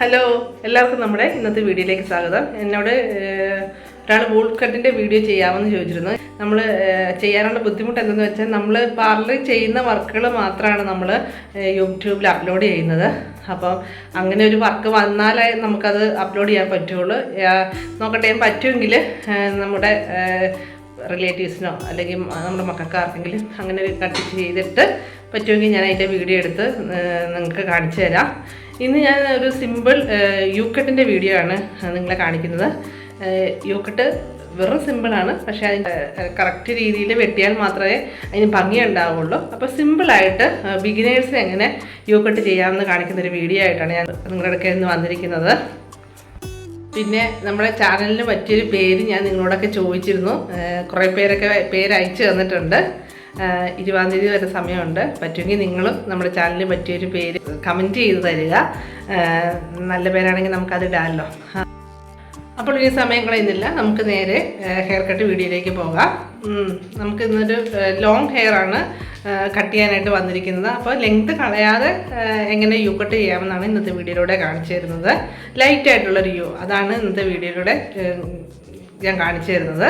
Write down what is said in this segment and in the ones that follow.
Hello എല്ലാവർക്കും നമ്മുടെ ഇന്നത്തെ വീഡിയോയിലേക്ക് സ്വാഗതം. എന്നോട് ഒരാൾ വൂൾ കട്ടിന്റെ വീഡിയോ ചെയ്യാമെന്ന് ചോദിച്ചിരുന്നു. നമ്മൾ ചെയ്യാനുള്ള ബുദ്ധിമുട്ട് എന്തെന്ന് വെച്ചാൽ നമ്മൾ പാർലറിൽ ചെയ്യുന്ന വർക്കുകൾ മാത്രമാണ് നമ്മൾ യൂട്യൂബിൽ അപ്ലോഡ് ചെയ്യുന്നത്. അപ്പം അങ്ങനെ ഒരു വർക്ക് വന്നാലേ നമുക്കത് അപ്ലോഡ് ചെയ്യാൻ പറ്റുള്ളൂ. നോക്കട്ടെ പറ്റുമെങ്കിൽ നമ്മുടെ റിലേറ്റീവ്സിനോ അല്ലെങ്കിൽ നമ്മുടെ മക്കൾക്ക് ആർക്കെങ്കിലും അങ്ങനെ ഒരു കട്ട് ചെയ്തിട്ട് പറ്റുമെങ്കിൽ ഞാൻ അതിന്റെ വീഡിയോ എടുത്ത് നിങ്ങൾക്ക് കാണിച്ചു തരാം. ഇന്ന് ഞാൻ ഒരു സിമ്പിൾ യൂക്കട്ടിന്റെ വീഡിയോ ആണ് നിങ്ങളെ കാണിക്കുന്നത്. യൂക്കട്ട് വെറും സിമ്പിളാണ് പക്ഷേ അതിന്റെ കറക്റ്റ് രീതിയിൽ വെട്ടിയാൽ മാത്രമേ അതിന് ഭംഗി ഉണ്ടാവുള്ളൂ. അപ്പോൾ സിമ്പിളായിട്ട് ബിഗിനേഴ്സ് എങ്ങനെ യൂക്കട്ട് ചെയ്യാമെന്ന് കാണിക്കുന്ന ഒരു വീഡിയോ ആയിട്ടാണ് ഞാൻ നിങ്ങളുടെ അടുക്കൽ നിന്ന് വന്നിരിക്കുന്നത്. പിന്നെ നമ്മുടെ ചാനലിന് പറ്റിയൊരു പേര് ഞാൻ നിങ്ങളോടൊക്കെ ചോദിച്ചിരുന്നു. കുറേ പേരൊക്കെ പേര് അയച്ചു തന്നിട്ടുണ്ട്. ഇരുപതാം തീയതി വരെ സമയമുണ്ട്. പറ്റുമെങ്കിൽ നിങ്ങളും നമ്മുടെ ചാനലിന് പറ്റിയൊരു പേര് കമന്റ് ചെയ്ത് തരിക. നല്ല പേരാണെങ്കിൽ നമുക്കത് ഇടാമല്ലോ. അപ്പോൾ ഈ സമയം കളയുന്നില്ല നമുക്ക് നേരെ ഹെയർ കട്ട് വീഡിയോയിലേക്ക് പോകാം. നമുക്ക് ഇന്നൊരു ലോങ് ഹെയർ ആണ് കട്ട് ചെയ്യാനായിട്ട് വന്നിരിക്കുന്നത്. അപ്പോൾ ലെങ്ത് കളയാതെ എങ്ങനെ യു കട്ട് ചെയ്യാമെന്നാണ് ഇന്നത്തെ വീഡിയോയിലൂടെ കാണിച്ചു തരുന്നത്. ലൈറ്റായിട്ടുള്ളൊരു യു അതാണ് ഇന്നത്തെ വീഡിയോയിലൂടെ ഞാൻ കാണിച്ചു തരുന്നത്.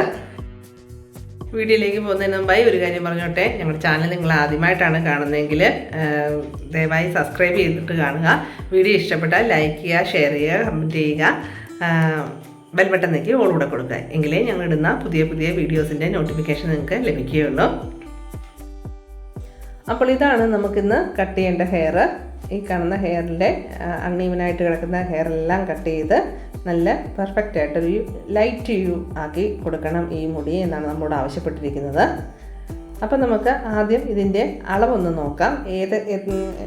വീഡിയോയിലേക്ക് പോകുന്നതിന് മുമ്പായി ഒരു കാര്യം പറഞ്ഞോട്ടെ. ഞങ്ങളുടെ ചാനൽ നിങ്ങൾ ആദ്യമായിട്ടാണ് കാണുന്നതെങ്കിൽ ദയവായി സബ്സ്ക്രൈബ് ചെയ്തിട്ട് കാണുക. വീഡിയോ ഇഷ്ടപ്പെട്ടാൽ ലൈക്ക് ചെയ്യുക ഷെയർ ചെയ്യുക കമന്റ് ചെയ്യുക. ബെൽ ബട്ടൺ നീക്കി ഓൾ കൂടെ കൊടുക്കുക. എങ്കിലേ ഞങ്ങൾ ഇടുന്ന പുതിയ പുതിയ വീഡിയോസിന്റെ നോട്ടിഫിക്കേഷൻ നിങ്ങൾക്ക് ലഭിക്കുകയുള്ളൂ. അപ്പോൾ ഇതാണ് നമുക്കിന്ന് കട്ട് ചെയ്യേണ്ട ഹെയർ ഈ കാണുന്ന ഹെയറിന്റെ അൺഈവനായിട്ട് കിടക്കുന്ന ഹെയറെല്ലാം കട്ട് ചെയ്ത് നല്ല പെർഫെക്റ്റ് ആയിട്ടൊരു ലൈറ്റ് യു ആക്കി കൊടുക്കണം ഈ മുടി എന്നാണ് നമ്മളോട് ആവശ്യപ്പെട്ടിരിക്കുന്നത്. അപ്പം നമുക്ക് ആദ്യം ഇതിന്റെ അളവൊന്ന് നോക്കാം. ഏത്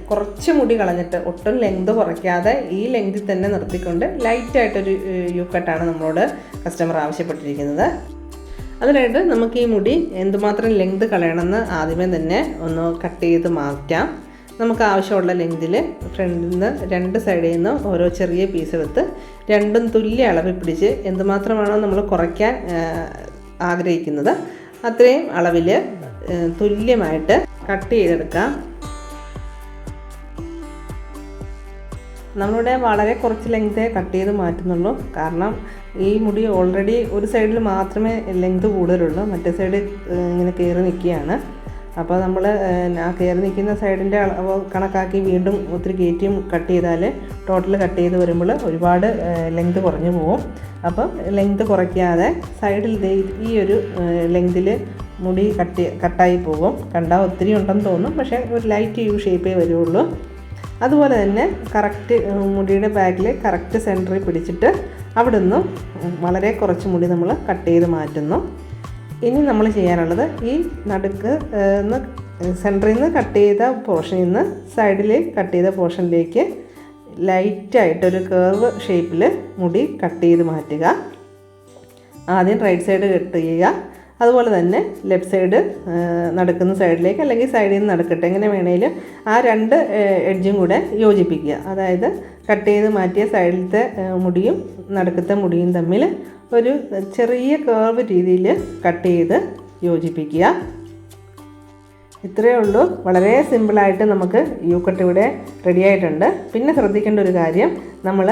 കുറച്ച് മുടി കളഞ്ഞിട്ട് ഒട്ടും ലെങ്ത് കുറയ്ക്കാതെ ഈ ലെങ്തിൽ തന്നെ നിർത്തിക്കൊണ്ട് ലൈറ്റായിട്ടൊരു യു കട്ടാണ് നമ്മളോട് കസ്റ്റമർ ആവശ്യപ്പെട്ടിരിക്കുന്നത്. അതിനായിട്ട് നമുക്ക് ഈ മുടി എന്തുമാത്രം ലെങ്ത് കളയണമെന്ന് ആദ്യമേ തന്നെ ഒന്ന് കട്ട് ചെയ്ത് മാറ്റാം. നമുക്ക് ആവശ്യമുള്ള ലെങ്തിൽ ഫ്രണ്ടിൽ നിന്ന് രണ്ട് സൈഡിൽ നിന്ന് ഓരോ ചെറിയ പീസ് എടുത്ത് രണ്ടും തുല്യ അളവിൽ പിടിച്ച് എന്തുമാത്രമാണോ നമ്മൾ കുറയ്ക്കാൻ ആഗ്രഹിക്കുന്നത് അത്രയും അളവിൽ തുല്യമായിട്ട് കട്ട് ചെയ്തെടുക്കാം. നമ്മളിവിടെ വളരെ കുറച്ച് ലെങ്തേ കട്ട് ചെയ്ത് മാറ്റുന്നുള്ളൂ. കാരണം ഈ മുടി ഓൾറെഡി ഒരു സൈഡിൽ മാത്രമേ ലെങ്ത് കൂടുതലുള്ളൂ. മറ്റേ സൈഡ് ഇങ്ങനെ കയറി നിൽക്കുകയാണ്. അപ്പോൾ നമ്മൾ ആ കയറി നിൽക്കുന്ന സൈഡിന്റെ അളവ് കണക്കാക്കി വീണ്ടും ഒത്തിരി കയറ്റിയും കട്ട് ചെയ്താൽ ടോട്ടൽ കട്ട് ചെയ്ത് വരുമ്പോൾ ഒരുപാട് ലെങ്ത് കുറഞ്ഞു പോകും അപ്പം ലെങ്ത് കുറയ്ക്കാതെ സൈഡിൽ ഈ ഒരു ലെങ്തിൽ മുടി കട്ട് കട്ടായി പോകും. കണ്ടാൽ ഒത്തിരി ഉണ്ടെന്ന് തോന്നും പക്ഷേ ഒരു ലൈറ്റ് യു ഷേപ്പേ വരുള്ളൂ. അതുപോലെ തന്നെ കറക്റ്റ് മുടിയുടെ ബാക്കിൽ കറക്റ്റ് സെന്ററിൽ പിടിച്ചിട്ട് അവിടെ നിന്നും വളരെ കുറച്ച് മുടി നമ്മൾ കട്ട് ചെയ്ത് മാറ്റുന്നു. ഇനി നമ്മൾ ചെയ്യാനുള്ളത് ഈ നടുക്ക് സെന്ററിൽ നിന്ന് കട്ട് ചെയ്ത പോർഷനിൽ നിന്ന് സൈഡിൽ കട്ട് ചെയ്ത പോർഷനിലേക്ക് ലൈറ്റായിട്ടൊരു കേർവ് ഷേപ്പിൽ മുടി കട്ട് ചെയ്ത് മാറ്റുക. ആദ്യം റൈറ്റ് സൈഡ് കട്ട് ചെയ്യുക. അതുപോലെ തന്നെ ലെഫ്റ്റ് സൈഡ് നടക്കുന്ന സൈഡിലേക്ക് അല്ലെങ്കിൽ സൈഡിൽ നിന്ന് നടക്കട്ടെ എങ്ങനെ വേണേലും ആ രണ്ട് എഡ്ജും കൂടെ യോജിപ്പിക്കുക. അതായത് കട്ട് ചെയ്ത് മാറ്റിയ സൈഡിലത്തെ മുടിയും നടുക്കത്തെ മുടിയും തമ്മിൽ ഒരു ചെറിയ കേർവ് രീതിയിൽ കട്ട് ചെയ്ത് യോജിപ്പിക്കുക. ഇത്രയേ ഉള്ളൂ. വളരെ സിമ്പിളായിട്ട് നമുക്ക് യു കട്ട് ഇവിടെ റെഡി ആയിട്ടുണ്ട്. പിന്നെ ശ്രദ്ധിക്കേണ്ട ഒരു കാര്യം നമ്മൾ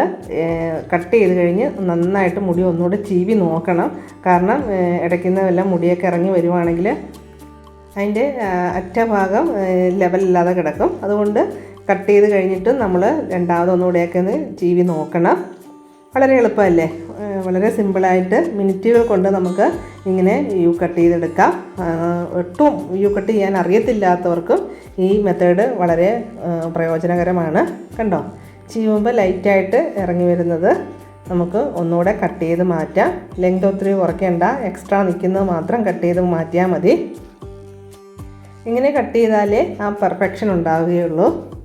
കട്ട് ചെയ്ത് കഴിഞ്ഞ് നന്നായിട്ട് മുടി ഒന്നുകൂടെ ചീവി നോക്കണം. കാരണം ഇടയ്ക്കുന്ന വല്ല മുടിയൊക്കെ ഇറങ്ങി വരുവാണെങ്കിൽ അതിന്റെ അറ്റഭാഗം ലെവലില്ലാതെ കിടക്കും. അതുകൊണ്ട് കട്ട് ചെയ്ത് കഴിഞ്ഞിട്ട് നമ്മൾ രണ്ടാമതൊന്നുകൂടെയൊക്കെ ഒന്ന് ചീവി നോക്കണം. വളരെ എളുപ്പമല്ലേ? വളരെ സിമ്പിളായിട്ട് മിനിറ്റുകൾ കൊണ്ട് നമുക്ക് ഇങ്ങനെ യു കട്ട് ചെയ്തെടുക്കാം. ഒട്ടും യു കട്ട് ചെയ്യാൻ അറിയത്തില്ലാത്തവർക്കും ഈ മെത്തേഡ് വളരെ പ്രയോജനകരമാണ്. കണ്ടോ? ചീവുമ്പോൾ ലൈറ്റായിട്ട് ഇറങ്ങി വരുന്നത്. നമുക്ക് ഒന്നുകൂടെ കട്ട് ചെയ്ത് മാറ്റാം. ലെങ്ത് ഒത്തിരി കുറയ്ക്കേണ്ട. എക്സ്ട്രാ നിൽക്കുന്നത് മാത്രം കട്ട് ചെയ്ത് മാറ്റിയാൽ മതി. ഇങ്ങനെ കട്ട് ചെയ്താലേ ആ പെർഫെക്ഷൻ ഉണ്ടാവുകയുള്ളൂ.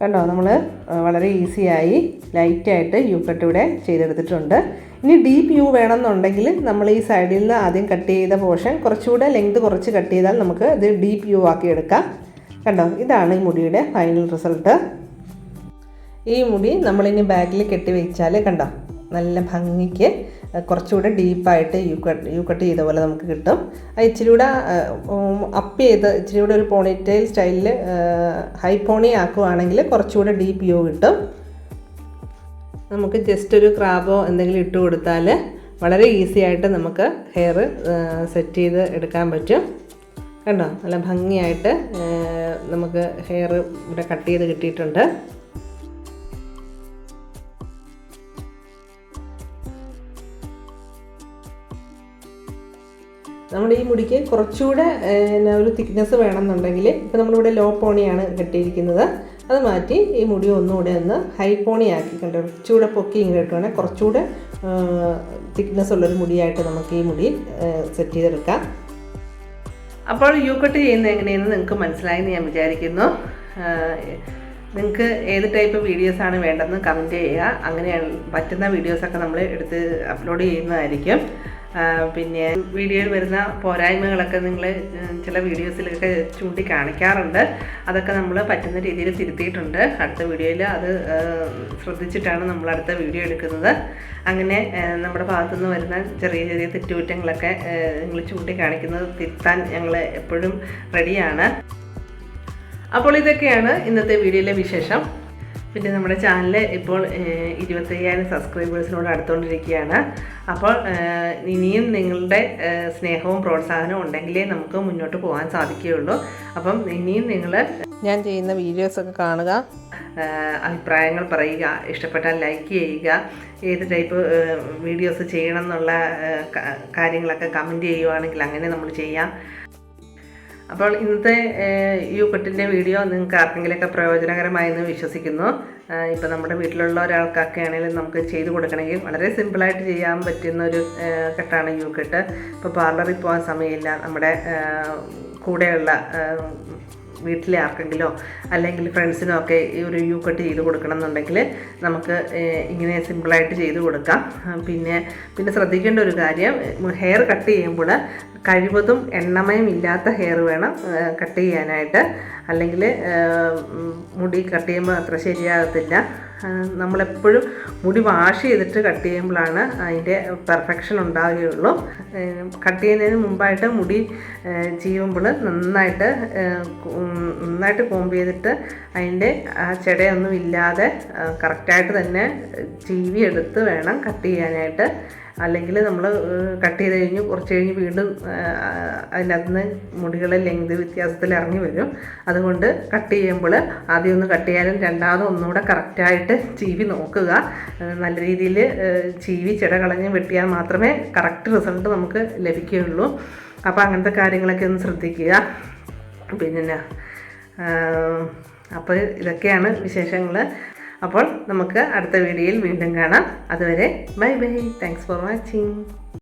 കണ്ടോ? നമ്മൾ വളരെ ഈസിയായി ലൈറ്റായിട്ട് യു കട്ട് ഇവിടെ ചെയ്തെടുത്തിട്ടുണ്ട്. ഇനി ഡീപ്പ് യു വേണമെന്നുണ്ടെങ്കിൽ നമ്മൾ ഈ സൈഡിൽ നിന്ന് ആദ്യം കട്ട് ചെയ്ത പോർഷൻ കുറച്ചുകൂടെ ലെങ്ത് കുറച്ച് കട്ട് ചെയ്താൽ നമുക്ക് ഇത് ഡീപ്പ് യു ആക്കി എടുക്കാം. കണ്ടോ? ഇതാണ് ഈ മുടിയുടെ ഫൈനൽ റിസൾട്ട്. ഈ മുടി നമ്മളിനി ബാഗിൽ കെട്ടി വെച്ചാൽ കണ്ടോ? നല്ല ഭംഗിക്ക് കുറച്ചുകൂടെ ഡീപ്പായിട്ട് യു കട്ട് യു കട്ട് ചെയ്ത പോലെ നമുക്ക് കിട്ടും. അത് ഇച്ചിരി കൂടെ അപ്പ് ചെയ്ത് ഇച്ചിരി കൂടെ ഒരു പോണിറ്റെയിൽ സ്റ്റൈലിൽ ഹൈ പോണി ആക്കുവാണെങ്കിൽ കുറച്ചുകൂടെ ഡീപ്പ് യു കിട്ടും. നമുക്ക് ജസ്റ്റ് ഒരു ക്രാബോ എന്തെങ്കിലും ഇട്ട് കൊടുത്താൽ വളരെ ഈസി ആയിട്ട് നമുക്ക് ഹെയർ സെറ്റ് ചെയ്ത് എടുക്കാൻ പറ്റും. കണ്ടോ? നല്ല ഭംഗിയായിട്ട് നമുക്ക് ഹെയർ ഇവിടെ കട്ട് ചെയ്ത് കിട്ടിയിട്ടുണ്ട്. നമ്മുടെ ഈ മുടിക്ക് കുറച്ചുകൂടെ ഒരു തിക്നെസ് വേണമെന്നുണ്ടെങ്കിൽ ഇപ്പോൾ നമ്മളിവിടെ ലോ പോണിയാണ് കെട്ടിയിരിക്കുന്നത്. അത് മാറ്റി ഈ മുടി ഒന്നുകൂടെ ഒന്ന് ഹൈ പോണി ആക്കി കണ്ടോ? കുറച്ചുകൂടെ പൊക്കി ഇങ്ങനെ ഇട്ടുവാണെങ്കിൽ കുറച്ചുകൂടെ തിക്നെസ് ഉള്ളൊരു മുടിയായിട്ട് നമുക്ക് ഈ മുടി സെറ്റ് ചെയ്തെടുക്കാം. അപ്പോൾ യു കട്ട് ചെയ്യുന്നത് എങ്ങനെയെന്ന് നിങ്ങൾക്ക് മനസ്സിലായെന്ന് ഞാൻ വിചാരിക്കുന്നു. നിങ്ങൾക്ക് ഏത് ടൈപ്പ് വീഡിയോസ് ആണ് വേണ്ടതെന്ന് കമന്റ് ചെയ്യുക. അങ്ങനെയാണ് പറ്റുന്ന വീഡിയോസൊക്കെ നമ്മൾ എടുത്ത് അപ്ലോഡ് ചെയ്യുന്നതായിരിക്കും. പിന്നെ വീഡിയോയിൽ വരുന്ന പോരായ്മകളൊക്കെ നിങ്ങൾ ചില വീഡിയോസിലൊക്കെ ചൂണ്ടിക്കാണിക്കാറുണ്ട്. അതൊക്കെ നമ്മൾ പറ്റുന്ന രീതിയിൽ തിരുത്തിയിട്ടുണ്ട്. അടുത്ത വീഡിയോയിൽ അത് ശ്രദ്ധിച്ചിട്ടാണ് നമ്മൾ അടുത്ത വീഡിയോ എടുക്കുന്നത്. അങ്ങനെ നമ്മുടെ ഭാഗത്തുനിന്ന് വരുന്ന ചെറിയ ചെറിയ തെറ്റുകുറ്റങ്ങളൊക്കെ നിങ്ങൾ ചൂണ്ടിക്കാണിക്കുന്നത് തിരുത്താൻ ഞങ്ങൾ എപ്പോഴും റെഡിയാണ് അപ്പോൾ ഇതൊക്കെയാണ് ഇന്നത്തെ വീഡിയോയിലെ വിശേഷം. പിന്നെ നമ്മുടെ ചാനൽ ഇപ്പോൾ ഇരുപത്തയ്യായിരം സബ്സ്ക്രൈബേഴ്സിനോട് അടുത്തുകൊണ്ടിരിക്കുകയാണ് അപ്പോൾ ഇനിയും നിങ്ങളുടെ സ്നേഹവും പ്രോത്സാഹനവും ഉണ്ടെങ്കിലേ നമുക്ക് മുന്നോട്ട് പോകാൻ സാധിക്കുകയുള്ളൂ. അപ്പം ഇനിയും നിങ്ങൾ ഞാൻ ചെയ്യുന്ന വീഡിയോസൊക്കെ കാണുക. അഭിപ്രായങ്ങൾ പറയുക ഇഷ്ടപ്പെട്ടാൽ ലൈക്ക് ചെയ്യുക ഏത് ടൈപ്പ് വീഡിയോസ് ചെയ്യണം എന്നുള്ള കാര്യങ്ങളൊക്കെ കമന്റ് ചെയ്യുവാണെങ്കിൽ അങ്ങനെ നമ്മൾ ചെയ്യാം. അപ്പോൾ ഇന്നത്തെ ഈ കട്ടിന്റെ വീഡിയോ നിങ്ങൾക്ക് ആർക്കെങ്കിലുമൊക്കെ പ്രയോജനകരമായെന്ന് വിശ്വസിക്കുന്നു. ഇപ്പോൾ നമ്മുടെ വീട്ടിലുള്ള ഒരാൾക്കൊക്കെ ആണെങ്കിലും നമുക്ക് ചെയ്ത് കൊടുക്കണമെങ്കിൽ വളരെ സിമ്പിളായിട്ട് ചെയ്യാൻ പറ്റുന്ന ഒരു കെട്ടാണ് യു കെട്ട് ഇപ്പോൾ പാർലറിൽ പോകാൻ സമയമില്ല. നമ്മുടെ കൂടെയുള്ള വീട്ടിലെ ആർക്കെങ്കിലോ അല്ലെങ്കിൽ ഫ്രണ്ട്സിനോ ഒക്കെ ഈ ഒരു യു കട്ട് ചെയ്ത് കൊടുക്കണം എന്നുണ്ടെങ്കിൽ നമുക്ക് ഇങ്ങനെ സിമ്പിളായിട്ട് ചെയ്ത് കൊടുക്കാം. പിന്നെ പിന്നെ ശ്രദ്ധിക്കേണ്ട ഒരു കാര്യം ഹെയർ കട്ട് ചെയ്യുമ്പോൾ കഴിവതും എണ്ണമയം ഇല്ലാത്ത ഹെയർ വേണം കട്ട് ചെയ്യാനായിട്ട്. അല്ലെങ്കിൽ മുടി കട്ട് ചെയ്യുമ്പോൾ അത്ര ശരിയാകത്തില്ല. നമ്മളെപ്പോഴും മുടി വാഷ് ചെയ്തിട്ട് കട്ട് ചെയ്യുമ്പോഴാണ് അതിന്റെ പെർഫെക്ഷൻ ഉണ്ടാവുകയുള്ളൂ. കട്ട് ചെയ്യുന്നതിന് മുമ്പായിട്ട് മുടി ചെയ്യുമ്പോൾ നന്നായിട്ട് നന്നായിട്ട് കോമ്പ് ചെയ്തിട്ട് അതിന്റെ ആ ചെടയൊന്നും ഇല്ലാതെ കറക്റ്റായിട്ട് തന്നെ ചീവി എടുത്ത് വേണം കട്ട് ചെയ്യാനായിട്ട്. അല്ലെങ്കിൽ നമ്മൾ കട്ട് ചെയ്ത് കഴിഞ്ഞ് കുറച്ച് കഴിഞ്ഞ് വീണ്ടും അതിനകത്ത് നിന്ന് മുടികളെ ലെങ്ത് വ്യത്യാസത്തിൽ ഇറങ്ങി വരും. അതുകൊണ്ട് കട്ട് ചെയ്യുമ്പോൾ ആദ്യം ഒന്ന് കട്ട് ചെയ്യാനും രണ്ടാമതും ഒന്നുകൂടെ കറക്റ്റായിട്ട് ചീവി നോക്കുക. നല്ല രീതിയിൽ ചീവി ചിട കളഞ്ഞ് വെട്ടിയാൽ മാത്രമേ കറക്റ്റ് റിസൾട്ട് നമുക്ക് ലഭിക്കുകയുള്ളൂ. അപ്പോൾ അങ്ങനത്തെ കാര്യങ്ങളൊക്കെ ഒന്ന് ശ്രദ്ധിക്കുക. പിന്നെ അപ്പോൾ ഇതൊക്കെയാണ് വിശേഷങ്ങൾ അപ്പോൾ നമുക്ക് അടുത്ത വീഡിയോയിൽ വീണ്ടും കാണാം. അതുവരെ bye bye. Thanks for watching